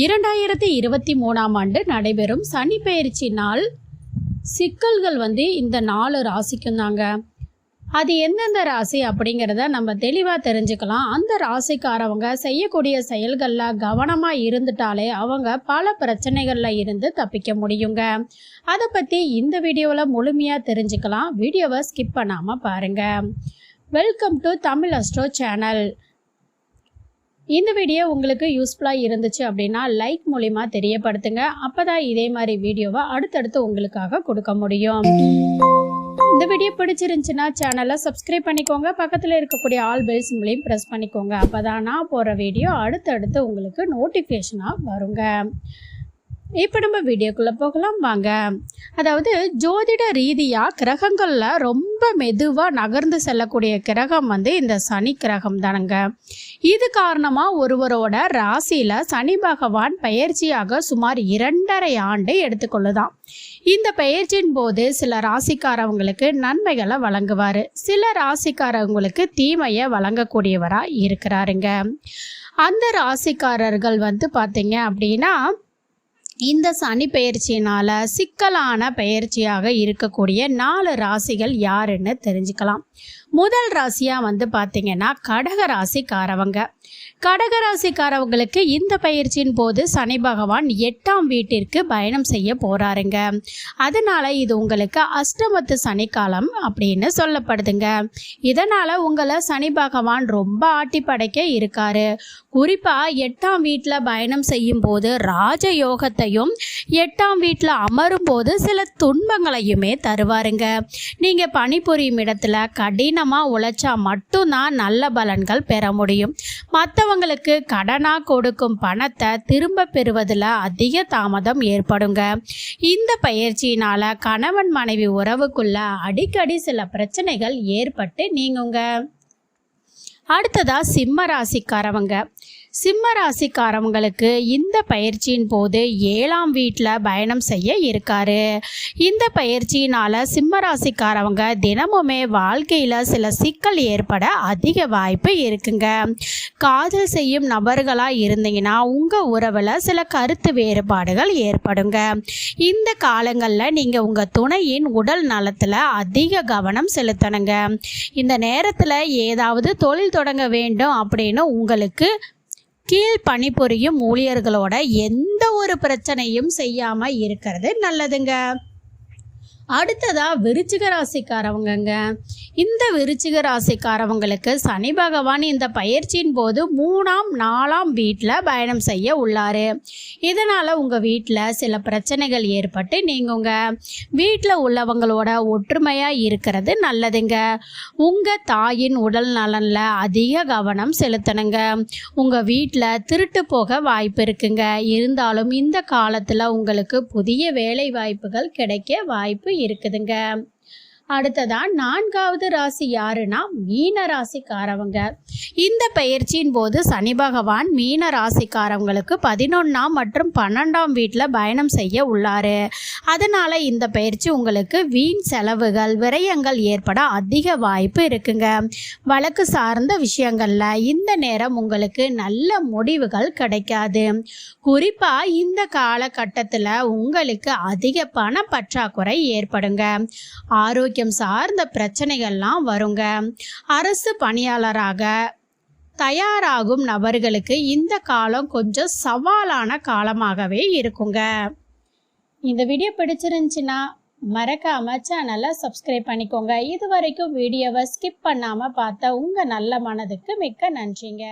இரண்டாயிரத்தி இருபத்தி மூணாம் ஆண்டு நடைபெறும் சனி பயிற்சி நாள். சிக்கல்கள் வந்து இந்த நாலு ராசிக்கும் தாங்க. அது எந்தெந்த ராசி அப்படிங்கிறத நம்ம தெளிவாக தெரிஞ்சுக்கலாம். அந்த ராசிக்காரவங்க செய்யக்கூடிய செயல்களில் கவனமாக இருந்துட்டாலே அவங்க பல பிரச்சனைகளில் இருந்து தப்பிக்க முடியுங்க. அதை பற்றி இந்த வீடியோவில் முழுமையாக தெரிஞ்சுக்கலாம். வீடியோவை ஸ்கிப் பண்ணாமல் பாருங்கள் welcome to Tamil astro channel. இந்த வீடியோ உங்களுக்கு யூஸ்ஃபுல்லாக இருந்துச்சு அப்படின்னா லைக் மூலிமா தெரியப்படுத்துங்க. அப்போ தான் இதே மாதிரி வீடியோவை அடுத்தடுத்து உங்களுக்காக கொடுக்க முடியும். இந்த வீடியோ பிடிச்சிருந்துச்சுன்னா சேனலை சப்ஸ்கிரைப் பண்ணிக்கோங்க. பக்கத்தில் இருக்கக்கூடிய ஆல் பெல்ஸ் மூலியம் ப்ரெஸ் பண்ணிக்கோங்க. அப்போ தான் நான் போகிற வீடியோ அடுத்தடுத்து உங்களுக்கு நோட்டிஃபிகேஷனாக வருங்க. இப்போ நம்ம வீடியோக்குள்ளே போகலாம் வாங்க. அதாவது ஜோதிட ரீதியாக கிரகங்களில் ரொம்ப மெதுவாக நகர்ந்து செல்லக்கூடிய கிரகம் வந்து இந்த சனி கிரகம் தானுங்க. இது காரணமாக ஒருவரோட ராசியில் சனி பகவான் பயிற்சியாக சுமார் இரண்டரை ஆண்டு எடுத்துக்கொள்ளுதான். இந்த பயிற்சியின் போது சில ராசிக்காரவங்களுக்கு நன்மைகளை வழங்குவார். சில ராசிக்காரவங்களுக்கு தீமையை வழங்கக்கூடியவராக இருக்கிறாருங்க. அந்த ராசிக்காரர்கள் வந்து பார்த்தீங்க அப்படின்னா இந்த சனி பெயர்ச்சியினால சிக்கலான பெயர்ச்சியாக இருக்கக்கூடிய நாலு ராசிகள் யாருன்னு தெரிஞ்சுக்கலாம். முதல் ராசியாக வந்து பார்த்தீங்கன்னா கடக ராசிக்காரவங்க. கடக ராசிக்காரவங்களுக்கு இந்த பயிற்சியின் போது சனி பகவான் எட்டாம் வீட்டிற்கு பயணம் செய்ய போறாருங்க. அதனால இது உங்களுக்கு அஷ்டமத்து சனிக்காலம் அப்படின்னு சொல்லப்படுதுங்க. இதனால உங்களை சனி பகவான் ரொம்ப ஆட்டி படைக்க இருக்காரு. குறிப்பா எட்டாம் வீட்டில் பயணம் செய்யும் போது ராஜயோகத்தையும் எட்டாம் வீட்டில் அமரும் போது சில துன்பங்களையுமே தருவாருங்க. நீங்க பணிபுரியும் இடத்துல கடினமாக உழைச்சா மட்டும்தான் நல்ல பலன்கள் பெற முடியும். மற்றவங்களுக்கு கடனாக கொடுக்கும் பணத்தை திரும்ப பெறுவதில் அதிக தாமதம் ஏற்படுங்க. இந்த பயிற்சியினால் கணவன் மனைவி உறவுக்குள்ள அடிக்கடி சில பிரச்சனைகள் ஏற்பட்டு நீங்குங்க. அடுத்ததா சிம்ம ராசிக்காரவங்க. சிம்ம ராசிக்காரவங்களுக்கு இந்த பயிற்சியின் போது ஏழாம் வீட்டில் பயணம் செய்ய இருக்காரு. இந்த பயிற்சியினால் சிம்ம ராசிக்காரவங்க தினமுமே வாழ்க்கையில் சில சிக்கல் ஏற்பட அதிக வாய்ப்பு இருக்குங்க. காதல் செய்யும் நபர்களாக இருந்தீங்கன்னா உங்கள் உறவில் சில கருத்து வேறுபாடுகள் ஏற்படுங்க. இந்த காலங்களில் நீங்கள் உங்கள் துணையின் உடல் நலத்தில் அதிக கவனம் செலுத்தணுங்க. இந்த நேரத்தில் ஏதாவது தொழில் தொடங்க வேண்டும் அப்படின்னு உங்களுக்கு கீழ் பணிபுரியும் ஊழியர்களோட எந்த ஒரு பிரச்சனையும் செய்யாமல் இருக்கிறது நல்லதுங்க. அடுத்ததா விருச்சிக ராசிக்காரவங்கங்க. இந்த விருச்சிக ராசிக்காரவங்களுக்கு சனி பகவான் இந்த பயிற்சியின் போது மூணாம் நாலாம் வீட்டில் பயணம் செய்ய உள்ளாரு. இதனால் உங்கள் வீட்டில் சில பிரச்சனைகள் ஏற்பட்டு நீங்குங்க. வீட்டில் உள்ளவங்களோட ஒற்றுமையாக இருக்கிறது நல்லதுங்க. உங்கள் தாயின் உடல் நலனில் அதிக கவனம் செலுத்தணுங்க. உங்கள் வீட்டில் திருட்டு போக வாய்ப்பு இருக்குங்க. இருந்தாலும் இந்த காலத்தில் உங்களுக்கு புதிய வேலை வாய்ப்புகள் கிடைக்க வாய்ப்பு இருக்குதுங்க. அடுத்ததா நான்காவது ராசி யாருன்னா மீன ராசிக்காரவங்க. இந்த பயிற்சியின் போது சனி பகவான் மீன ராசிக்காரவங்களுக்கு பதினொன்றாம் மற்றும் பன்னெண்டாம் வீட்டில் பயணம் செய்ய உள்ளாரு. அதனால இந்த பயிற்சி உங்களுக்கு வீண் செலவுகள் விரயங்கள் ஏற்பட அதிக வாய்ப்பு இருக்குங்க. வழக்கு சார்ந்த விஷயங்கள்ல இந்த நேரம் உங்களுக்கு நல்ல முடிவுகள் கிடைக்காது. குறிப்பா இந்த காலகட்டத்தில் உங்களுக்கு அதிக பண பற்றாக்குறை ஏற்படுங்க. ஆரோக்கிய ஆரோக்கியம் சார்ந்த பிரச்சனைகள்லாம் வருங்க. அரசு பணியாளராக தயாராகும் நபர்களுக்கு இந்த காலம் கொஞ்சம் சவாலான காலமாகவே இருக்குங்க. இந்த வீடியோ பிடிச்சிருந்துச்சுன்னா மறக்காம சேனலை சப்ஸ்கிரைப் பண்ணிக்கோங்க. இது வரைக்கும் வீடியோவை ஸ்கிப் பண்ணாமல் பார்த்த உங்கள் நல்ல மனதுக்கு மிக்க நன்றிங்க.